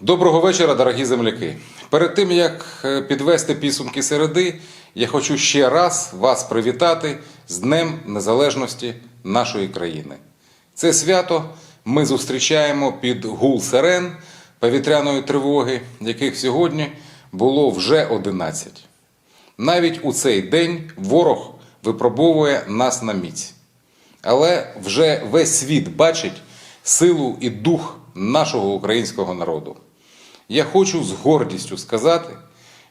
Доброго вечора, дорогі земляки. Перед тим як е, підвести підсумки середи, я хочу ще раз вас привітати з Днем Незалежності нашої країни. Це свято ми зустрічаємо під гул сирен повітряної тривоги, яких сьогодні було вже 11. Навіть у цей день ворог випробовує нас на міць. Але вже весь світ бачить силу і дух нашого українського народу. Я хочу з гордістю сказати,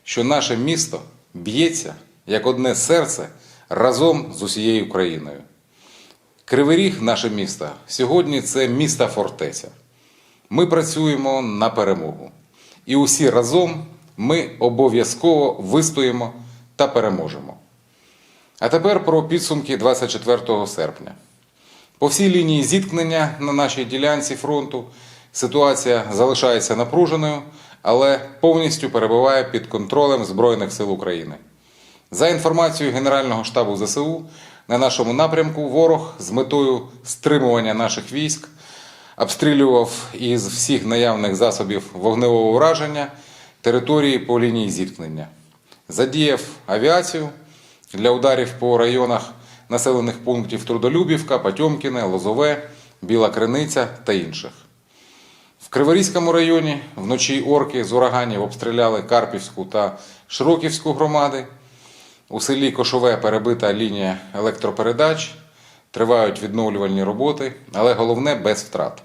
що наше місто б'ється як одне серце разом з усією Україною. Кривий Ріг, наше місто, сьогодні це місто фортеця. Ми працюємо на перемогу. І усі разом ми обов'язково вистоїмо та переможемо. А тепер про підсумки 24 серпня. По всій лінії зіткнення на нашій ділянці фронту ситуація залишається напруженою, але повністю перебуває під контролем Збройних сил України. За інформацією Генерального штабу ЗСУ, на нашому напрямку ворог з метою стримування наших військ обстрілював із всіх наявних засобів вогневого враження території по лінії зіткнення. Задіяв авіацію для ударів по районах населених пунктів Трудолюбівка, Потьомкіне, Лозове, Біла Криниця та інших. Криворізькому районі вночі орки з ураганів обстріляли Карпівську та Широківську громади. У селі Кошове перебита лінія електропередач, тривають відновлювальні роботи, але головне без втрат.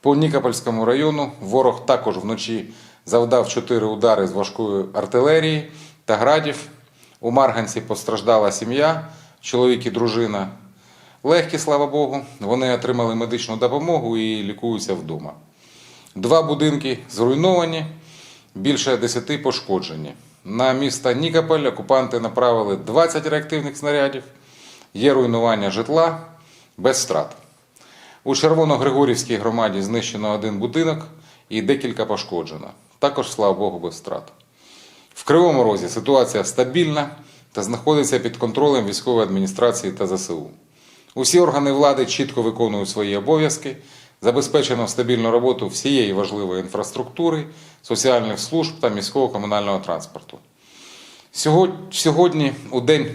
По Нікопольському району ворог також вночі завдав чотири удари з важкої артилерії та градів. У Марганці постраждала сім'я, чоловік і дружина. Легкі, слава Богу, вони отримали медичну допомогу і лікуються вдома. Два будинки зруйновані, більше 10 пошкоджені. На місто Нікополь окупанти направили 20 реактивних снарядів. Є руйнування житла без втрат. У Червоно-Григорівській громаді знищено один будинок і декілька пошкоджено. Також, слава Богу, без втрат. В Кривому Розі ситуація стабільна та знаходиться під контролем військової адміністрації та ЗСУ. Усі органи влади чітко виконують свої обов'язки, забезпечено стабільну роботу всієї важливої інфраструктури, соціальних служб та міського комунального транспорту. Сьогодні, у день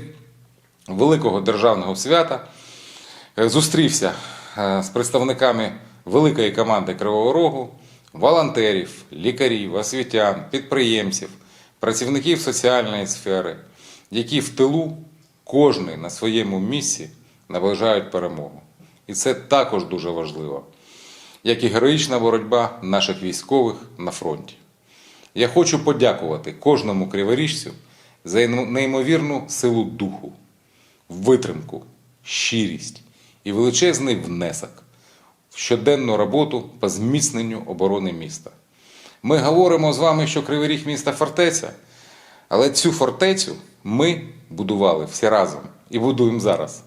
великого державного свята, е, зустрівся е, з представниками великої команди Кривого Рогу, волонтерів, лікарів, освітян, підприємців, працівників соціальної сфери, які в тилу кожний на своєму місці наближають перемогу. І це також дуже важливо, як і героїчна боротьба наших військових на фронті. Я хочу подякувати кожному криворіжцю за неймовірну силу духу, витримку, щирість і величезний внесок в щоденну роботу по зміцненню оборони міста. Ми говоримо з вами, що Кривий міста фортеця, але цю фортецю ми будували всі разом і будуємо зараз.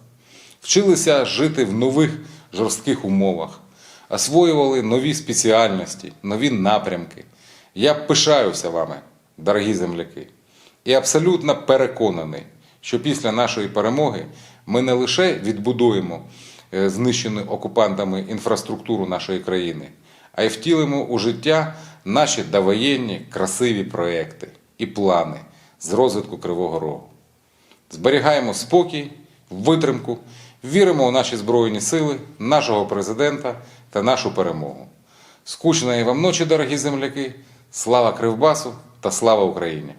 Вчилися жити в нових жорстких умовах, освоювали нові спеціальності, нові напрямки. Я пишаюся вами, дорогі земляки, і абсолютно переконаний, що після нашої перемоги ми не лише відбудуємо е, знищену окупантами інфраструктуру нашої країни, а й втілимо у життя наші довоєнні красиві проекти і плани з розвитку Кривого Рогу. Зберігаємо спокій, витримку, віримо у наші Збройні сили, нашого президента та нашу перемогу. Скучної вам ночі, дорогі земляки! Слава Кривбасу та слава Україні!